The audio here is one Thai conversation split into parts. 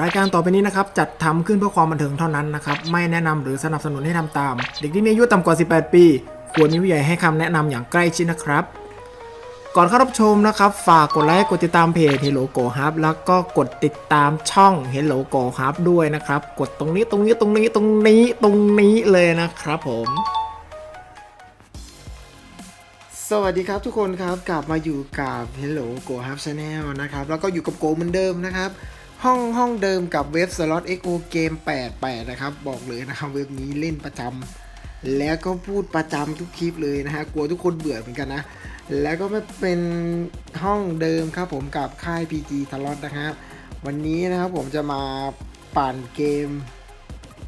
รายการต่อไปนี้นะครับจัดทำขึ้นเพื่อความบันเทิงเท่านั้นนะครับไม่แนะนำหรือสนับสนุนให้ทำตาม เด็กที่มีอายุต่ำกว่า 18 ปี ควรมีผู้ใหญ่ให้คำแนะนำอย่างใกล้ชิดนะครับ ก่อนเข้ารับชมนะครับ ฝากกดไลค์กดติดตามเพจ Hello Go Hub แล้วก็กดติดตามช่อง Hello Go Hub ด้วยนะครับ กดตรงนี้ตรงนี้ตรงนี้ตรงนี้ตรงนี้เลยนะครับผมสวัสดีครับทุกคนครับกลับมาอยู่กับ Hello Go Hub Channel นะครับแล้วก็อยู่กับโกเหมือนเดิมนะครับ ห้องห้องเดิมกับเว็บ Slot XO Game 88 นะครับ บอกเลยนะครับเว็บนี้เล่นประจำแล้วก็พูดประจำทุกคลิปเลยนะฮะกลัวทุกคนเบื่อเหมือนกันนะ แล้วก็ไม่เป็นห้องเดิมครับผมกับค่าย PG Slot นะครับ วันนี้นะครับผมจะมาปั่นเกม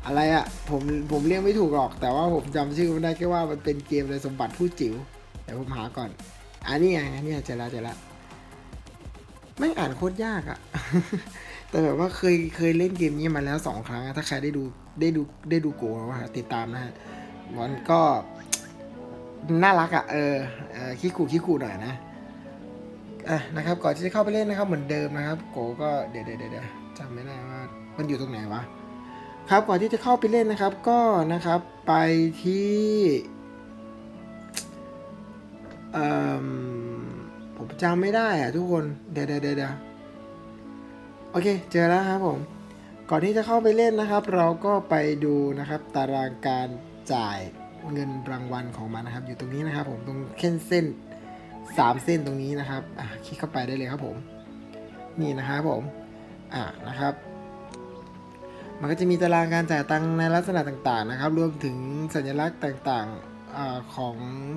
อะไรอะ่ะผมผมเรียกไม่ถูกหรอก แต่ว่าผมจำชื่อมันได้แค่ว่ามันเป็นเกมในสมบัติผู้จิ๋วเดี๋ยวผมหาก่อน อันนี้ไงอันนี้เจอแล้วเจอแล้วไม่อ่านโคตรยากอะ แต่แบบว่าเคยเคยเล่นเกมนี้มาแล้วสองครั้งอะถ้าใครได้ดูได้ดูได้ดูโกว่าติดตามนะฮะมันก็น่ารักอะเออเออขี้ขู่ขี้ขู่หน่อยนะอะนะครับก่อนที่จะเข้าไปเล่นนะครับเหมือนเดิมนะครับ โกก็เดี๋ยวเดี๋ยวเดี๋ยวจำไม่ได้ว่ามันอยู่ตรงไหนวะครับก่อนที่จะเข้าไปเล่นนะครับ ก็นะครับไปที่เอ่อผมจำไม่ได้อะทุกคนเดี๋ยวเดี๋ยวเดี๋ยว โอเค เจอแล้วครับผม ก่อนที่จะเข้าไปเล่นนะครับ เราก็ไปดูนะครับตารางการจ่ายเงินรางวัลของมันนะครับ อยู่ตรงนี้นะครับ ผมตรงเส้นเส้นสามเส้นตรงนี้นะครับอะคลิกเข้าไปได้เลยครับผม นี่นะครับผมอะนะครับ มันก็จะมีตารางการจ่ายตังในลักษณะต่างๆนะครับ รวมถึงสัญลักษณ์ต่างๆอาของ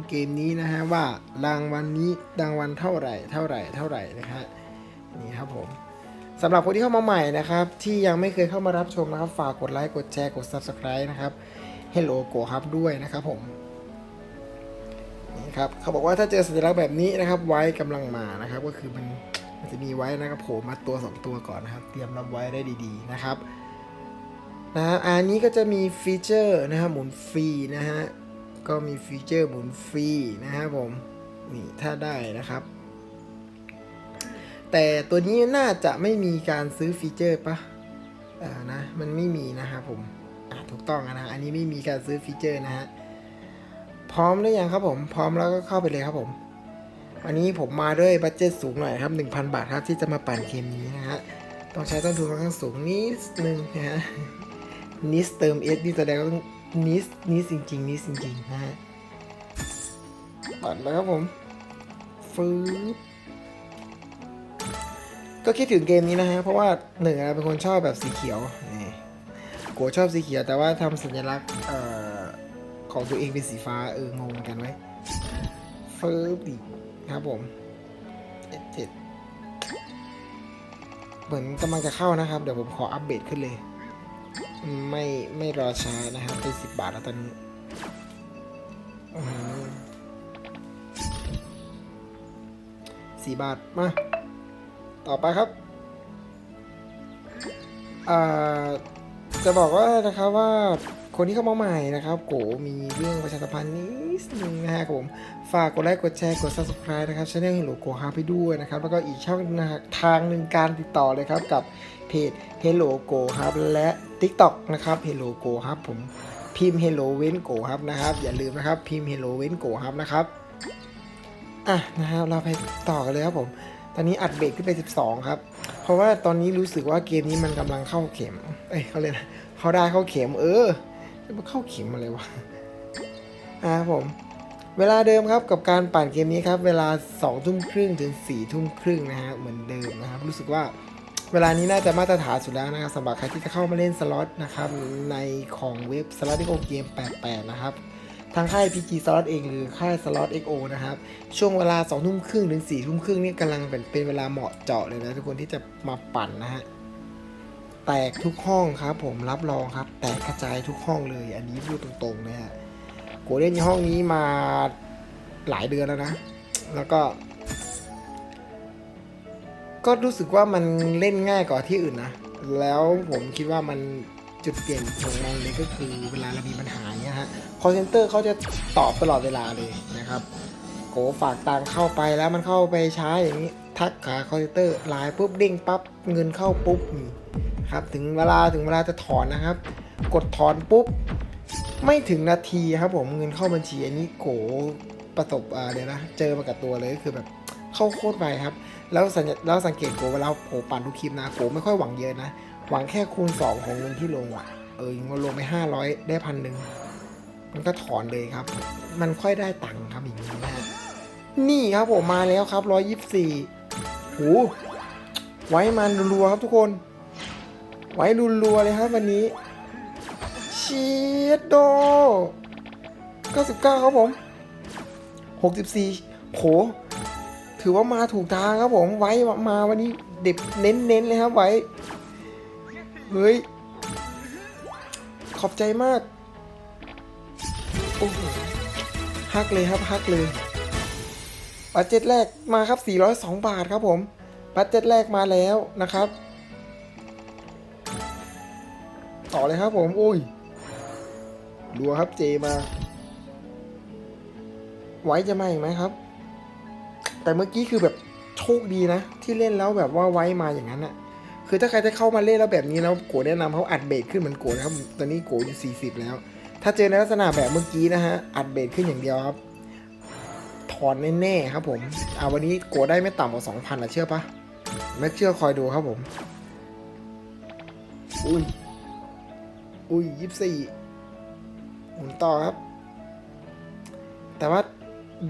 เกมนี้นะฮะว่ารางวัลนี้รางวัลเท่าไหร่เท่าไหร่เท่าไหร่นะฮะนี่ครับผม สำหรับคนที่เข้ามาใหม่นะครับ ที่ยังไม่เคยเข้ามารับชมนะครับ ฝากกดไลค์ กดแชร์ กด Subscribe นะครับ Hello Go ครับด้วยนะครับผมนี่ครับเขาบอกว่าถ้าเจอสัญลักษณ์แบบนี้นะครับ ไว้กำลังมานะครับ ก็คือมันมันจะมีไว้นะครับโผล่มาตัวสองตัวก่อนนะครับ เตรียมรับไว้ได้ดีๆนะครับนะฮะอันนี้ก็จะมีฟีเจอร์นะฮะหมุนฟรีนะฮะก็มีฟีเจอร์หมุนฟรีนะฮะผมนี่ถ้าได้นะครับ แต่ตัวนี้น่าจะไม่มีการซื้อฟีเจอร์ปะเออนะ มันไม่มีนะครับผมถูกต้องนะ อันนี้ไม่มีการซื้อฟีเจอร์นะฮะ พร้อมหรือยังครับผม พร้อมแล้วก็เข้าไปเลยครับผม อันนี้ผมมาด้วยบัตเจ็ตสูงหน่อยครับ 1,000 บาทครับที่จะมาปั่นเกมนี้นะฮะ ต้องใช้ต้นทุนค่อนข้างสูงนิดนึงนะฮะนิสเติมเอสนี่แสดงว่าต้องนิสนิสจริงๆนิสจริงๆนะฮะปัดมาครับผมฟืบ ก็คิดถึงเกมนี้นะฮะ เพราะว่าหนึ่งอะเป็นคนชอบแบบสีเขียวนี่โกชอบสีเขียวแต่ว่าทำสัญลักษณ์ของตัวเองเป็นสีฟ้าเอองงกันไว้ยฟืบดิครับผมเจ็ดเหมือนกำลังจะเข้านะครับ เดี๋ยวผมขออัปเดตขึ้นเลย ไม่ไม่รอช้านะครับเป็นสิบบาทแล้วตอนนี้สี่บาท มา ต่อไปครับจะบอกว่านะครับว่าคนที่เข้ามาใหม่นะครับโกมีเรื่องประชาสัมพันธ์นิดนึงนะฮะครับผม ฝากกดไลค์กดแชร์กด subscribe นะครับช่อง Hello Go ฮาไปด้วยนะครับ แล้วก็อีกช่องทางหนึ่งการติดต่อเลยครับกับเพจ Hello Go ครับและ TikTok นะครับ Hello Go ครับผมพิมพ์ Hello เว้น Go ครับนะครับ อย่าลืมนะครับพิมพ์ Hello เว้น Go ครับนะครับอะนะครับเราไปต่อกันเลยครับผม ตอนนี้อัดเบรกขึ้นไป 12 ครับ เพราะว่าตอนนี้รู้สึกว่าเกมนี้มันกำลังเข้าเข็ม เอ้ยเขาเลยนะเขาได้เข้าเข็ม เออจะมาเข้าเข็มอะไรวะอ่าผม เวลาเดิมครับกับการปั่นเกมนี้ครับ เวลา2ทุ่มครึ่งถึง4ทุ่มครึ่งนะฮะเหมือนเดิมนะครับ รู้สึกว่าเวลานี้น่าจะมาตรฐานสุดแล้วนะครับสำหรับใครที่จะเข้ามาเล่นสล็อตนะครับในของเว็บสล็อต XO เกม 88 นะครับ ทางค่าย PG สล็อตเองหรือค่ายสล็อต XO นะครับ ช่วงเวลา2ทุ่มครึ่งถึง4ทุ่มครึ่งนี่กำลังเป็นเป็นเวลาเหมาะเจาะเลยนะทุกคนที่จะมาปั่นนะฮะ แตกทุกห้องครับผมรับรองครับ แตกกระจายทุกห้องเลย อันนี้พูดตรงๆนะฮะโกเล่นห้องนี้มาหลายเดือนแล้วนะ แล้วก็ ก็รู้สึกว่ามันเล่นง่ายกว่าที่อื่นนะ แล้วผมคิดว่ามัน จุดเปลี่ยนของมันเลยก็คือเวลาเรามีปัญหาเนี้ยฮะ call center เขาจะตอบตลอดเวลาเลยนะครับโกฝากตังเข้าไปแล้วมันเข้าไปใช้อย่างนี้ทักหา call center ไลน์ปุ๊บเด้งปั๊บเงินเข้าปุ๊บครับถึงเวลาถึงเวลาจะถอนนะครับ กดถอนปุ๊บ ไม่ถึงนาทีครับผมเงินเข้าบัญชีอันนี้โกประสบอ่าเดี๋ยวนะเจอมากับตัวเลยก็คือแบบเข้าโคตรไปครับ แล้วสังแล้วสังเกตโกเวลาโกปั่นทุกคลิปนะโกไม่ค่อยหวังเยอะนะ หวังแค่คูณ 2 ของเงินที่ลงอะ เออยิงลงไป 500 ได้พันหนึ่งมันก็ถอนเลยครับ มันค่อยได้ตังค์ครับอย่างนี้นะนี่ครับผมมาแล้วครับ 124โหไว้มันรัวครับทุกคน ไว้รัวเลยครับวันนี้ชีดโด99 ครับผม 64 โห ถือว่ามาถูกทางครับผม ไว้มาวันนี้เด็บเน้นๆเลยครับไว้ เฮ้ย ขอบใจมาก โอ้โหฮักเลยครับฮักเลยบัตเจ็ตแรกมาครับ 402 บาทครับผมบัตเจ็ตแรกมาแล้วนะครับ ต่อเลยครับผมอุ้ยดูครับเจมาไว้จะมาอีกไหมครับ แต่เมื่อกี้คือแบบโชคดีนะ ที่เล่นแล้วแบบว่าไว้มาอย่างนั้นอะ คือถ้าใครจะเข้ามาเล่นแล้วแบบนี้แล้วโกแนะนำเขาอัดเบสขึ้นเหมือนโกนะครับ ตอนนี้โกอยู่ 40 แล้ว ถ้าเจอในลักษณะแบบเมื่อกี้นะฮะ อัดเบสขึ้นอย่างเดียวครับ ถอนแน่ๆครับผม เอาวันนี้โกได้ไม่ต่ำกว่า 2,000อะเชื่อปะไม่เชื่อคอยดูครับผม อุ้ย อุ้ยยี่สี่หมุนต่อครับ แต่ว่า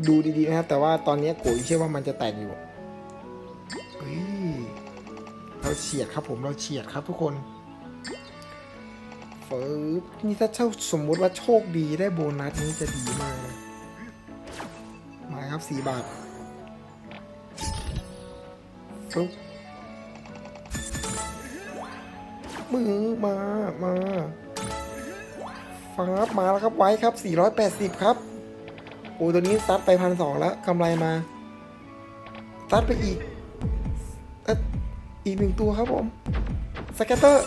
ดูดีๆนะครับแต่ว่าตอนนี้โกยเชื่อว่ามันจะแตกอยู่ เราเฉียดครับ ผมเราเฉียดครับทุกคนเฟิร์บนี่ถ้าเช่าสมมุติว่าโชคดีได้โบนัสนี้จะดีมากนะมาครับสี่บาทฟึ๊บมือมามาฟ้าบมาแล้วครับไว้ครับ 480 ครับโอ้ตัวนี้ซัดไปพันสองแล้วกำไรมาซัดไปอีก อีกหนึ่งตัวครับผมสแกตเตอร์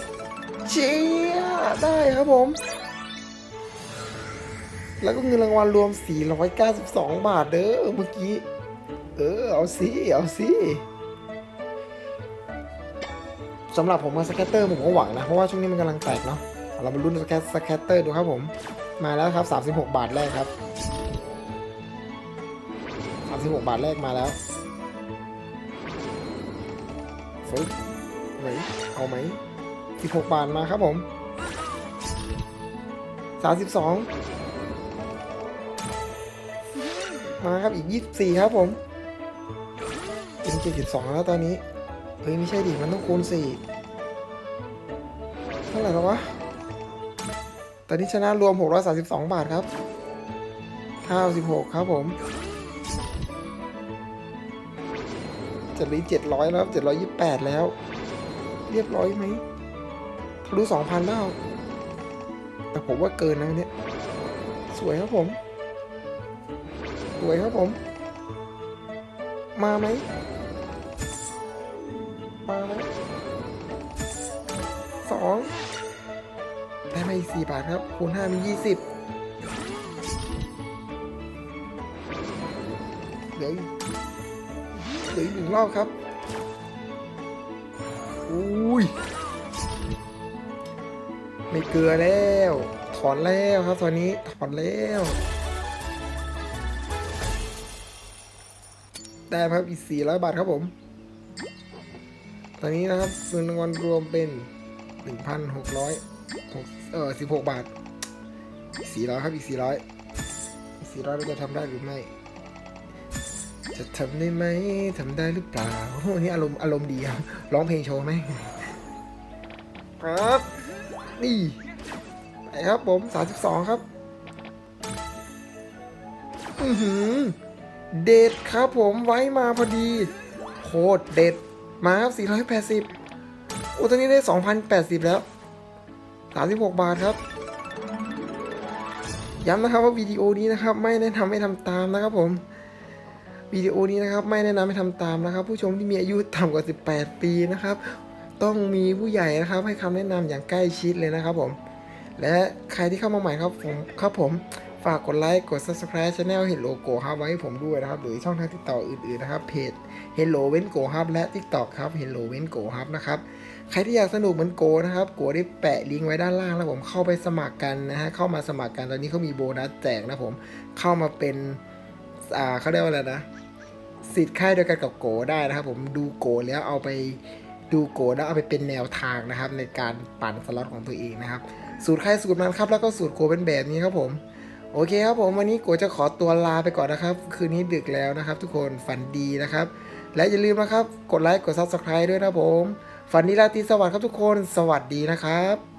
เชียได้ครับผม แล้วก็เงินรางวัลรวม 492 บาทเด้อเมื่อกี้ เออ เอาสิเอาสิสำหรับผมมาสแกตเตอร์ผมก็หวังนะ เพราะว่าช่วงนี้มันกำลังแตกเนาะเรามาลุ้นสแกตสแกตเตอร์ดูครับผม มาแล้วครับ 36 บาทแรกครับ 36 บาทแรกมาแล้ว ฟึ๊บไหนเอาไหม16บาทมาครับผม32มาครับอีก24ครับผมเป็น72แล้วตอนนี้ เฮ้ย ไม่ใช่ดิ มันต้องคูณ4เท่าไหร่แล้ววะ ตอนนี้ชนะรวม632บาทครับข้าว16ครับผม จะรี700แล้วครับ728แล้ว เรียบร้อยไหมทะลุ2,000แล้ว แต่ผมว่าเกินนะเนี่ย สวยครับผม สวยครับผม มาไหมมาไหมสองได้มาอีกสี่บาทครับ คูณห้าเป็นยี่สิบเหลืออีก เหลืออีกหนึ่งรอบครับอุ้ยไม่เกลือแล้ว ถอนแล้วครับตอนนี้ถอนแล้วได้ครับอีก400บาทครับผม ตอนนี้นะครับเงินรางวัลรวมเป็น1,600หกร้อยหกเออ16บหกบาทอีก400ครับอีก400อีก400เราจะทำได้หรือไม่ จะทำได้ไหมทำได้หรือเปล่าโอ้นี่อารมณ์อารมณ์ดีครับร้องเพลงโชว์ไหมครับ นี่ไปครับผม32ครับ อือหือ เด็ดครับผมไว้มาพอดี โคตรเด็ด มาครับ480โอ้ตอนนี้ได้2,080แล้ว36บาทครับ ย้ำนะครับว่าวิดีโอนี้นะครับ ไม่แนะนำให้ทำตามนะครับผม วิดีโอนี้นะครับไม่แนะนำให้ทำตามนะครับ ผู้ชมที่มีอายุต่ำกว่า 18 ปีนะครับ ต้องมีผู้ใหญ่นะครับ ให้คำแนะนำอย่างใกล้ชิดเลยนะครับผม และใครที่เข้ามาใหม่ครับผมครับผมฝากกดไลค์กด subscribe channel Hello Go Hub ไว้ให้ผมด้วยนะครับ หรือช่องทางติดต่ออื่นๆนะครับเพจ Hello เว้น Go Hub และ TikTok ครับ Hello เว้น Go Hub นะครับใครที่อยากสนุกเหมือนโกนะครับโกได้แปะลิงก์ไว้ด้านล่างแล้วผมเข้าไปสมัครกันนะฮะเข้ามาสมัครกันตอนนี้เขามีโบนัสแจกนะผมเข้ามาเป็นอ่าเขาเรียกว่าอะไรนะ สิทธิ์ค่ายเดียวกันกับโกได้นะครับ ผมดูโกแล้วเอาไปดูโกแล้วเอาไปเป็นแนวทางนะครับ ในการปั่นสล็อตของตัวเองนะครับ สูตรใครสูตรมันครับ แล้วก็สูตรโกเป็นแบบนี้ครับผมโอเคครับผมวันนี้โกจะขอตัวลาไปก่อนนะครับ คืนนี้ดึกแล้วนะครับ ทุกคนฝันดีนะครับ และอย่าลืมนะครับ กดไลค์กด subscribe ด้วยนะผม ฝันดีราตรีสวัสดิ์ครับทุกคน สวัสดีนะครับ